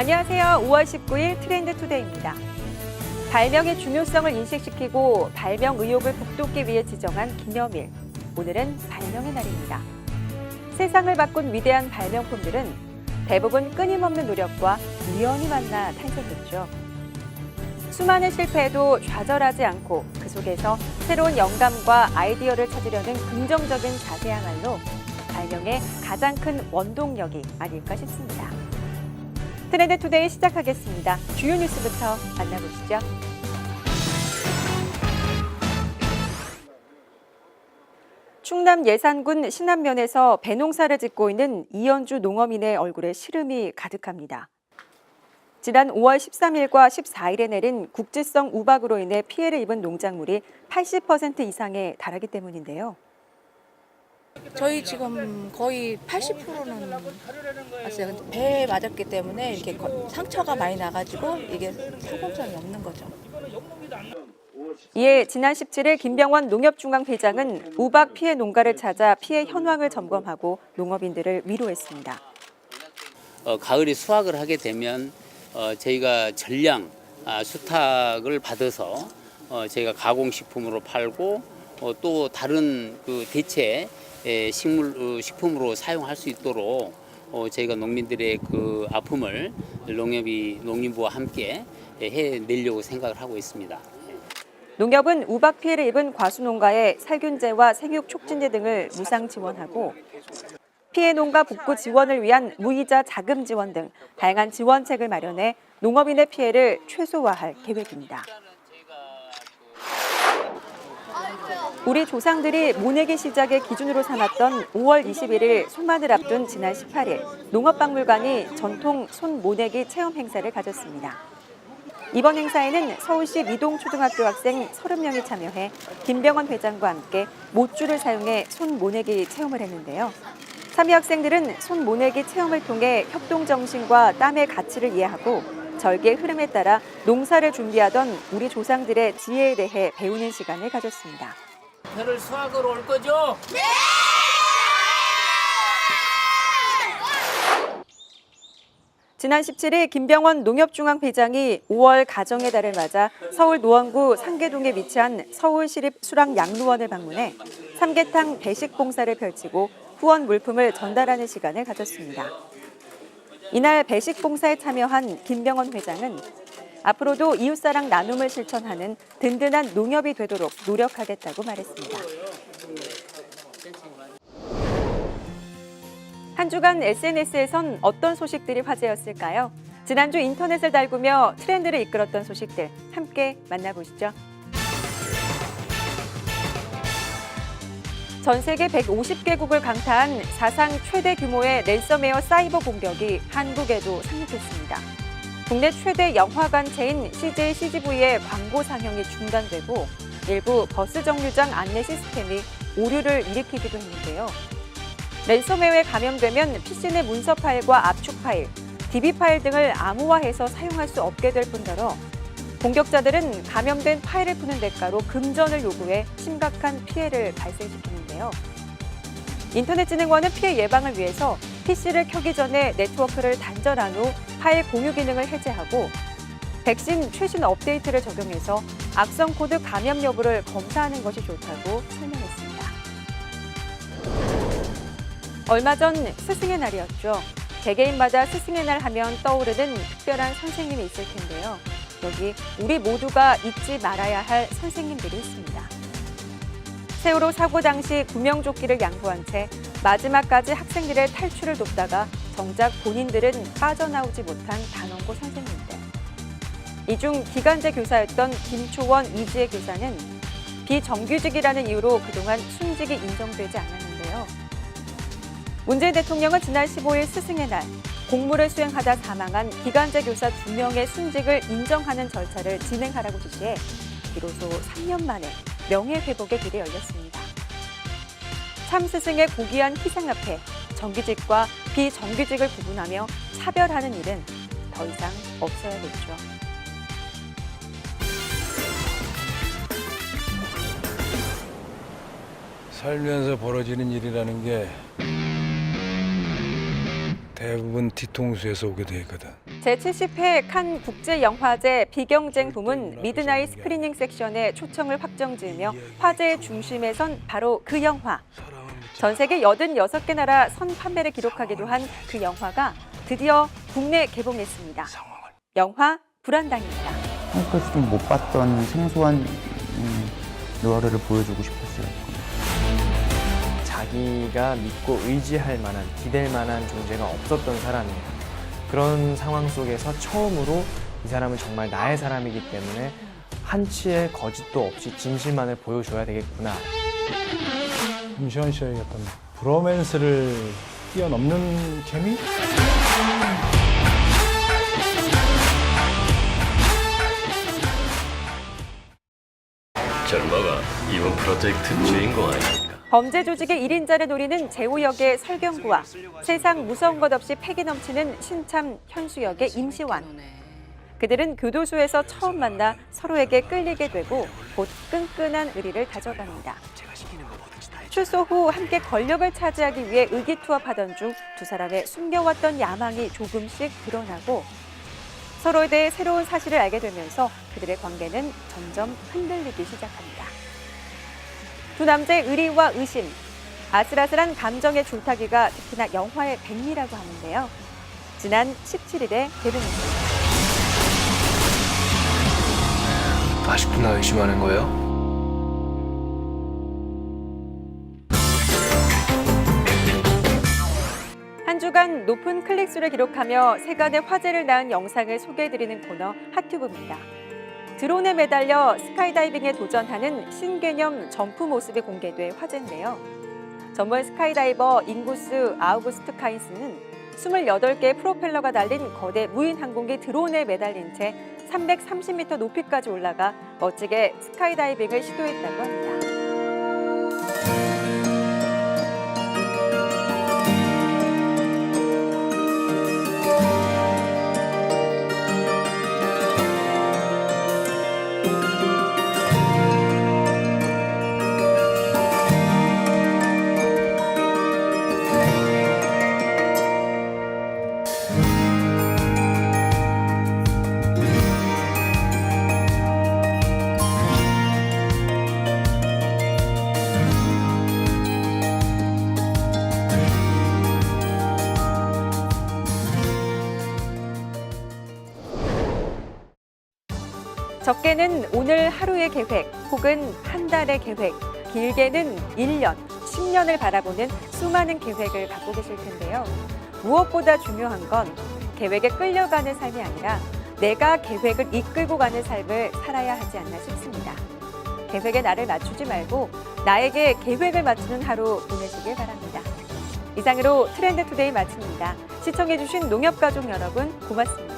안녕하세요. 5월 19일 트렌드 투데이입니다. 발명의 중요성을 인식시키고 발명 의욕을 북돋기 위해 지정한 기념일. 오늘은 발명의 날입니다. 세상을 바꾼 위대한 발명품들은 대부분 끊임없는 노력과 우연히 만나 탄생했죠. 수많은 실패에도 좌절하지 않고 그 속에서 새로운 영감과 아이디어를 찾으려는 긍정적인 자세야말로 발명의 가장 큰 원동력이 아닐까 싶습니다. 트렌드 투데이 시작하겠습니다. 주요 뉴스부터 만나보시죠. 충남 예산군 신안면에서 배농사를 짓고 있는 이연주 농어민의 얼굴에 시름이 가득합니다. 지난 5월 13일과 14일에 내린 국지성 우박으로 인해 피해를 입은 농작물이 80% 이상에 달하기 때문인데요. 저희 지금 거의 80%는 왔어요. 근데 배에 맞았기 때문에 이렇게 거- 상처가 많이 나가지고 이게 상품성이 없는 거죠. 이에 지난 17일 김병원 농협중앙회장은 우박 피해 농가를 찾아 피해 현황을 점검하고 농업인들을 위로했습니다. 어, 가을에 수확을 하게 되면 어, 저희가 전량 아, 수탉을 받아서 어, 저희가 가공식품으로 팔고 어, 또 다른 그 대체 에, 식물 어, 식품으로 사용할 수 있도록 어, 저희가 농민들의 그 아픔을 농협이 농림부와 함께 예, 해내려고 생각을 하고 있습니다. 농협은 우박 피해를 입은 과수농가에 살균제와 생육 촉진제 등을 무상 지원하고 피해 농가 복구 지원을 위한 무이자 자금 지원 등 다양한 지원책을 마련해 농업인의 피해를 최소화할 계획입니다. 우리 조상들이 모내기 시작의 기준으로 삼았던 5월 21일 손만을 앞둔 지난 18일 농업박물관이 전통 손 모내기 체험 행사를 가졌습니다. 이번 행사에는 서울시 미동초등학교 학생 30명이 참여해 김병원 회장과 함께 못줄을 사용해 손 모내기 체험을 했는데요. 참여 학생들은 손 모내기 체험을 통해 협동정신과 땀의 가치를 이해하고 절기의 흐름에 따라 농사를 준비하던 우리 조상들의 지혜에 대해 배우는 시간을 가졌습니다. 저를 수확으로 올 거죠? 지난 17일 김병원 농협중앙회장이 5월 가정의 달을 맞아 서울 노원구 상계동에 위치한 서울시립 수락 양로원을 방문해 삼계탕 배식 봉사를 펼치고 후원 물품을 전달하는 시간을 가졌습니다. 이날 배식 봉사에 참여한 김병원 회장은 앞으로도 이웃사랑 나눔을 실천하는 든든한 농협이 되도록 노력하겠다고 말했습니다. 한 주간 SNS에선 어떤 소식들이 화제였을까요? 지난주 인터넷을 달구며 트렌드를 이끌었던 소식들 함께 만나보시죠. 전 세계 150개국을 강타한 사상 최대 규모의 랜섬웨어 사이버 공격이 한국에도 상륙했습니다. 국내 최대 영화관 체인 CJ CGV의 광고 상영이 중단되고 일부 버스 정류장 안내 시스템이 오류를 일으키기도 했는데요. 랜섬웨어에 감염되면 PC 내 문서 파일과 압축 파일, DB 파일 등을 암호화해서 사용할 수 없게 될 뿐더러 공격자들은 감염된 파일을 푸는 대가로 금전을 요구해 심각한 피해를 발생시키는데요. 인터넷진흥원은 피해 예방을 위해서 PC를 켜기 전에 네트워크를 단절한 후 파일 공유 기능을 해제하고 백신 최신 업데이트를 적용해서 악성 코드 감염 여부를 검사하는 것이 좋다고 설명했습니다. 얼마 전 스승의 날이었죠. 개개인마다 스승의 날 하면 떠오르는 특별한 선생님이 있을 텐데요. 여기 우리 모두가 잊지 말아야 할 선생님들이 있습니다. 세월호 사고 당시 구명조끼를 양보한 채 마지막까지 학생들의 탈출을 돕다가 정작 본인들은 빠져나오지 못한 단원고 선생님들. 이 중 기간제 교사였던 김초원 이지혜 교사는 비정규직이라는 이유로 그동안 순직이 인정되지 않았는데요. 문재인 대통령은 지난 15일 스승의 날 공무를 수행하다 사망한 기간제 교사 2명의 순직을 인정하는 절차를 진행하라고 지시해 비로소 3년 만에 명예회복의 길이 열렸습니다. 참 스승의 고귀한 희생 앞에 정규직과 비정규직을 구분하며 차별하는 일은 더 이상 없어야겠죠. 살면서 벌어지는 일이라는 게 대부분 뒤통수에서 오게 돼 있거든. 제70회 칸 국제영화제 비경쟁 부문 미드나잇 스크리닝 섹션에 초청을 확정 지으며 화제의 중심에 선 바로 그 영화. 전 세계 86개 나라 선 판매를 기록하기도 한 그 영화가 드디어 국내 개봉했습니다. 영화 불안당입니다. 한국에서 좀못 봤던 생소한 음, 노하우를 보여주고 싶었어요. 자기가 믿고 의지할 만한, 기댈 만한 존재가 없었던 사람이에요. 그런 상황 속에서 처음으로 이 사람은 정말 나의 사람이기 때문에 한치의 거짓도 없이 진실만을 보여줘야 되겠구나. 임시완 씨의 어떤 브로맨스를 뛰어넘는 케미? 절마가 이번 프로젝트 주인공 아닙니까? 범죄 조직의 1인자를 노리는 재호 역의 설경구와 세상 무서운 것 없이 패기 넘치는 신참 현수 역의 임시완. 그들은 교도소에서 처음 만나 서로에게 끌리게 되고 곧 끈끈한 의리를 다져갑니다. 출소 후 함께 권력을 차지하기 위해 의기투합하던 중 두 사람의 숨겨왔던 야망이 조금씩 드러나고 서로에 대해 새로운 사실을 알게 되면서 그들의 관계는 점점 흔들리기 시작합니다. 두 남자의 의리와 의심, 아슬아슬한 감정의 줄타기가 특히나 영화의 백미라고 하는데요. 지난 17일에 개봉했습니다. 아직도 나 의심하는 거예요? 한 주간 높은 클릭수를 기록하며 세간의 화제를 낳은 영상을 소개해드리는 코너 핫튜브입니다. 드론에 매달려 스카이다이빙에 도전하는 신개념 점프 모습이 공개돼 화제인데요. 전문 스카이다이버 잉구스 아우구스트 카인스는 28개의 프로펠러가 달린 거대 무인 항공기 드론에 매달린 채 330m 높이까지 올라가 멋지게 스카이다이빙을 시도했다고 합니다. 적게는 오늘 하루의 계획 혹은 한 달의 계획, 길게는 1년, 10년을 바라보는 수많은 계획을 갖고 계실 텐데요. 무엇보다 중요한 건 계획에 끌려가는 삶이 아니라 내가 계획을 이끌고 가는 삶을 살아야 하지 않나 싶습니다. 계획에 나를 맞추지 말고 나에게 계획을 맞추는 하루 보내시길 바랍니다. 이상으로 트렌드 투데이 마칩니다. 시청해주신 농협가족 여러분 고맙습니다.